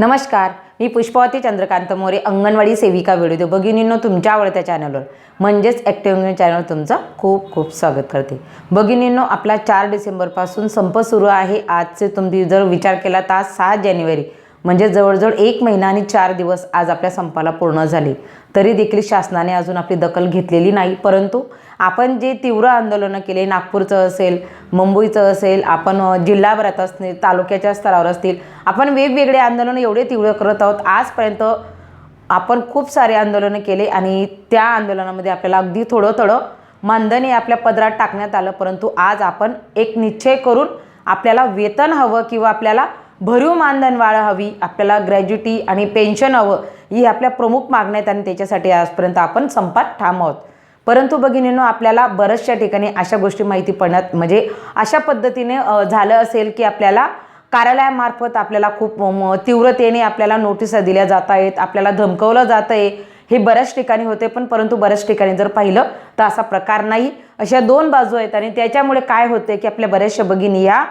नमस्कार मी पुष्पावती चंद्रकांत मोरे अंगणवाडी सेविका व्हिडिओ भगिनींनो तुमच्या आवडत्या चॅनलवर म्हणजेच ॲक्टिव्ह न्यूज चॅनल तुमचं खूप खूप स्वागत करते. भगिनींनो आपला चार डिसेंबरपासून संप सुरू आहे. आजचे तुम्ही जर विचार केला तर आज सहा जानेवारी. म्हणजे जवळजवळ एक महिना आणि चार दिवस आज आपल्या संपाला पूर्ण झाले. तरी देखील शासनाने अजून आपली दखल घेतलेली नाही परंतु आपण जे तीव्र आंदोलनं केले नागपूरचं असेल मुंबईचं असेल आपण जिल्हाभरात असतील तालुक्याच्या स्तरावर असतील आपण वेगवेगळे आंदोलनं एवढे तीव्र करत आहोत. आजपर्यंत आपण खूप सारे आंदोलनं केले आणि त्या आंदोलनामध्ये आपल्याला अगदी थोडं थोडं मानधन हे आपल्या पदरात टाकण्यात आलं परंतु आज आपण एक निश्चय करून आपल्याला वेतन हवं किंवा आपल्याला भरीव मानधन वाढ हवी आपल्याला ग्रॅज्युटी आणि पेन्शन हवं ही आपल्या प्रमुख मागण्या आहेत आणि त्याच्यासाठी आजपर्यंत आपण संपात ठाम आहोत. परंतु भगिनींनो आपल्याला बऱ्याचशा ठिकाणी अशा गोष्टी माहिती पडण्यात म्हणजे अशा पद्धतीने झालं असेल की आपल्याला कार्यालयामार्फत आपल्याला खूप तीव्रतेने आपल्याला नोटिसा दिल्या जात आहेत आपल्याला धमकवलं जात आहे हे बऱ्याच ठिकाणी होते पण परंतु बऱ्याच ठिकाणी जर पाहिलं तर असा प्रकार नाही. अशा दोन बाजू आहेत आणि त्याच्यामुळे काय होते की आपल्या बऱ्याचशा भगिनी या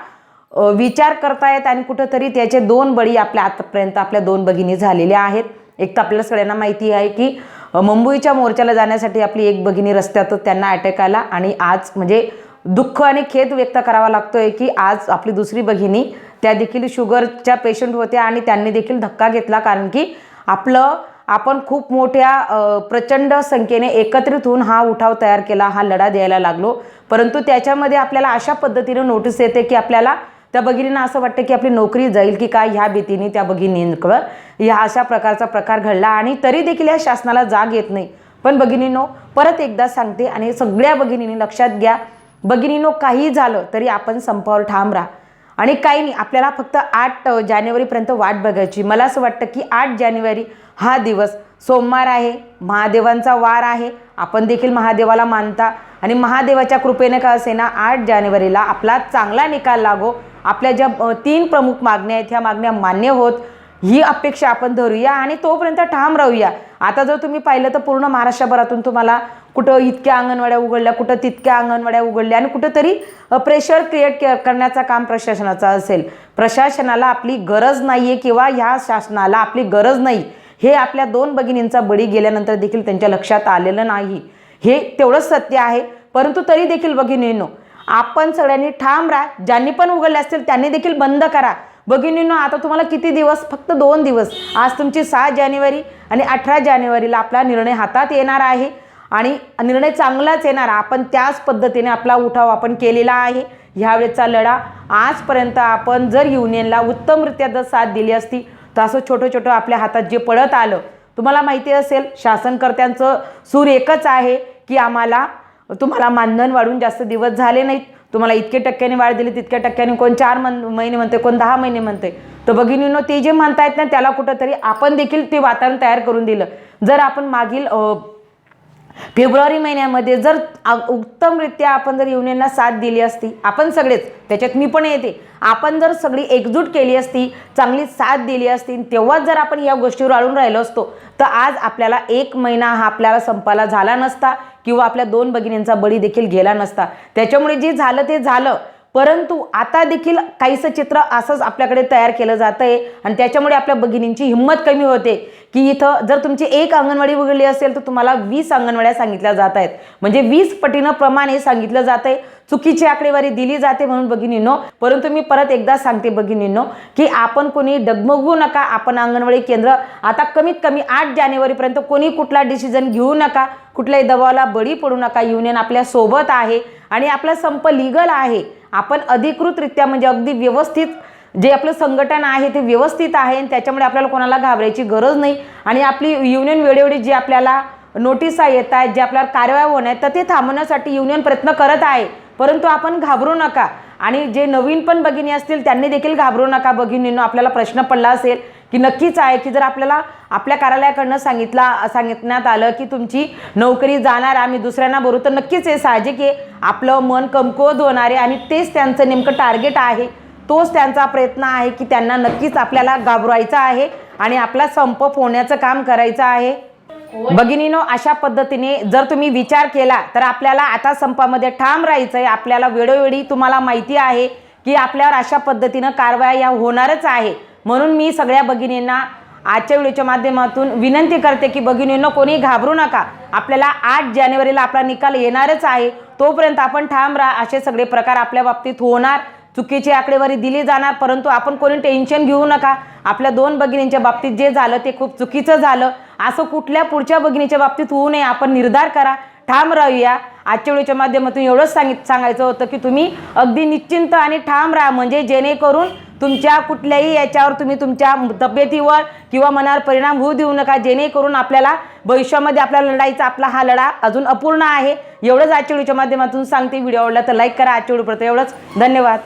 विचार करतायत आणि कुठंतरी त्याचे दोन बळी आपल्या आतापर्यंत आपल्या दोन भगिनी झालेल्या आहेत. एक तर आपल्याला सगळ्यांना माहिती आहे की मुंबईच्या मोर्चाला जाण्यासाठी आपली एक भगिनी रस्त्यातच त्यांना अटॅक आला आणि आज म्हणजे दुःख आणि खेद व्यक्त करावा लागतोय की आज आपली दुसरी भगिनी त्या देखील शुगरच्या पेशंट होत्या आणि त्यांनी देखील धक्का घेतला कारण की आपलं आपण खूप मोठ्या प्रचंड संख्येने एकत्रित होऊन हा उठाव तयार केला हा लढा द्यायला लागलो. परंतु त्याच्यामध्ये आपल्याला अशा पद्धतीनं नोटीस येते की आपल्याला त्या भगिनींना असं वाटतं की आपली नोकरी जाईल की काय ह्या भीतीने त्या भगिनींकडं ह्या अशा प्रकारचा प्रकार घडला आणि तरी देखील या शासनाला जाग येत नाही. पण भगिनींनो परत एकदा सांगते आणि सगळ्या भगिनींनी लक्षात घ्या भगिनींनो काही झालं तरी आपण संपावर ठाम राहा. आणि काही नाही आपल्याला फक्त आठ जानेवारीपर्यंत वाट बघायची. मला असं वाटतं की आठ जानेवारी हा दिवस सोमवार आहे महादेवांचा वार आहे आपण देखील महादेवाला मानता. आणि महादेवाच्या कृपेने का असे ना आठ जानेवारीला आपला चांगला निकाल लागो आपल्या ज्या तीन प्रमुख मागण्या आहेत ह्या मागण्या मान्य होत. ही अपेक्षा आपण धरूया आणि तोपर्यंत ठाम राहूया. आता जर तुम्ही पाहिलं तर पूर्ण महाराष्ट्रभरातून तुम्हाला कुठं इतक्या अंगणवाड्या उघडल्या कुठं तितक्या अंगणवाड्या उघडल्या आणि कुठंतरी प्रेशर क्रिएट करण्याचं काम प्रशासनाचं असेल. प्रशासनाला आपली गरज नाही आहे किंवा ह्या शासनाला आपली गरज नाही. हे आपल्या दोन भगिनींचा बळी गेल्यानंतर देखील त्यांच्या लक्षात आलेलं नाही. हे तेवढंच सत्य आहे. परंतु तरी देखील भगिनींनो आपण सगळ्यांनी ठाम राहा. ज्यांनी पण उघडले असतील त्यांनी देखील बंद करा. भगिनींनो आता तुम्हाला किती दिवस? फक्त दोन दिवस. आज तुमची सहा जानेवारी आणि अठरा जानेवारीला आपला निर्णय हातात येणार आहे. आणि निर्णय चांगलाच येणार. आपण त्याच पद्धतीने आपला उठाव आपण केलेला आहे. ह्यावेळेचा लढा आजपर्यंत आपण जर युनियनला उत्तमरित्या जर साथ दिली असती तर असं छोटं छोटं आपल्या हातात जे पडत आलं तुम्हाला माहिती असेल शासनकर्त्यांचं सूर एकच आहे की आम्हाला तुम्हाला मानधन वाढून जास्त दिवस झाले नाहीत. तुम्हाला इतके टक्क्याने वाढ दिली तितक्या टक्क्याने कोण चार मन महिने म्हणते कोण दहा महिने म्हणते. तर भगिनींनो ते जे म्हणतायत ना त्याला कुठंतरी आपण देखील ते वातावरण तयार करून दिलं. जर आपण मागील फेब्रुवारी महिन्यामध्ये जर उत्तमरित्या आपण जर युनियनला साथ दिली असती आपण सगळेच त्याच्यात मी पण येते आपण जर सगळी एकजूट केली असती चांगली साथ दिली असती तेव्हाच जर आपण या गोष्टीवर आळून राहिलो असतो तर आज आपल्याला एक महिना हा आपल्याला संपाला झाला नसता किंवा आपल्या दोन भगिनींचा बळी देखील गेला नसता. त्याच्यामुळे जे झालं ते झालं. परंतु आता देखील काहीसं चित्र असंच आपल्याकडे तयार केलं जातं आहे आणि त्याच्यामुळे आपल्या भगिनींची हिंमत कमी होते की इथं जर तुमची एक अंगणवाडी उघडली असेल तर तुम्हाला वीस अंगणवाड्या सांगितल्या जात आहेत. म्हणजे वीस पटीनं प्रमाण हे सांगितलं जात आहे चुकीची आकडेवारी दिली जाते म्हणून भगिनींनो परंतु मी परत एकदा सांगते भगिनींनो की आपण कोणी डगमगू नका आपण अंगणवाडी केंद्र आता कमीत कमी आठ जानेवारीपर्यंत कोणी कुठला डिसिजन घेऊ नका कुठल्याही दबावाला बळी पडू नका. युनियन आपल्यासोबत आहे आणि आपला संप लिगल आहे. आपण अधिकृतरित्या म्हणजे अगदी व्यवस्थित जे आपलं संघटन आहे ते व्यवस्थित आहे आणि त्याच्यामुळे आपल्याला कोणाला घाबरायची गरज नाही. आणि आपली युनियन वेळोवेळी जी आपल्याला नोटिसा येत आहेत जे आपल्याला कारवाया होणार आहेत तर ते थांबवण्यासाठी युनियन प्रयत्न करत आहे. परंतु आपण घाबरू नका. आणि जे नवीन पण भगिनी असतील त्यांनी देखील घाबरू नका. भगिनींनो आपल्याला प्रश्न पडला असेल की नक्कीच आहे की जर आपल्याला आपल्या कार्यालयाकडनं सांगितला सांगितण्यात आलं की तुमची नोकरी जाणार आम्ही दुसऱ्यांना बोलू तर नक्कीच हे साहजिक आहे आपलं मन कमकुवत होणार आहे आणि तेच त्यांचं नेमकं टार्गेट आहे. तोच त्यांचा प्रयत्न आहे की त्यांना नक्कीच आपल्याला घाबरायचं आहे आणि आपला संप फोडण्याचं काम करायचं आहे. भगिनीनो अशा पद्धतीने जर तुम्ही विचार केला तर आपल्याला आता संपामध्ये ठाम राहायचं आहे आपल्याला वेळोवेळी तुम्हाला माहिती आहे की आपल्यावर अशा पद्धतीनं कारवाया या होणारच आहे. म्हणून मी सगळ्या भगिनींना आजच्या व्हिडिओच्या माध्यमातून विनंती करते की भगिनींनो कोणी घाबरू नका. आपल्याला आठ जानेवारीला आपला निकाल येणारच आहे. तोपर्यंत आपण ठाम राहा. असे सगळे प्रकार आपल्या बाबतीत होणार. चुकीची आकडेवारी दिली जाणार. परंतु आपण कोणी टेन्शन घेऊ नका. आपल्या दोन भगिनींच्या बाबतीत जे झालं ते खूप चुकीचं झालं. असं कुठल्या पुढच्या भगिनीच्या बाबतीत होऊ नये. आपण निर्धार करा. ठाम राहूया. आजच्या वेळेच्या माध्यमातून एवढंच सांगित सांगायचं होतं की तुम्ही अगदी निश्चिंत आणि ठाम राहा. म्हणजे जेणेकरून तुमच्या कुठल्याही याच्यावर तुम्ही तुमच्या तब्येतीवर किंवा मनावर परिणाम होऊ देऊ नका. जेणेकरून आपल्याला भविष्यामध्ये आपल्याला लढाईचा आपला हा लढा अजून अपूर्ण आहे. एवढंच आजच्या व्हिडिओच्या माध्यमातून सांगते. व्हिडिओ आवडला तर लाईक करा. आजच्या एवढंच. धन्यवाद.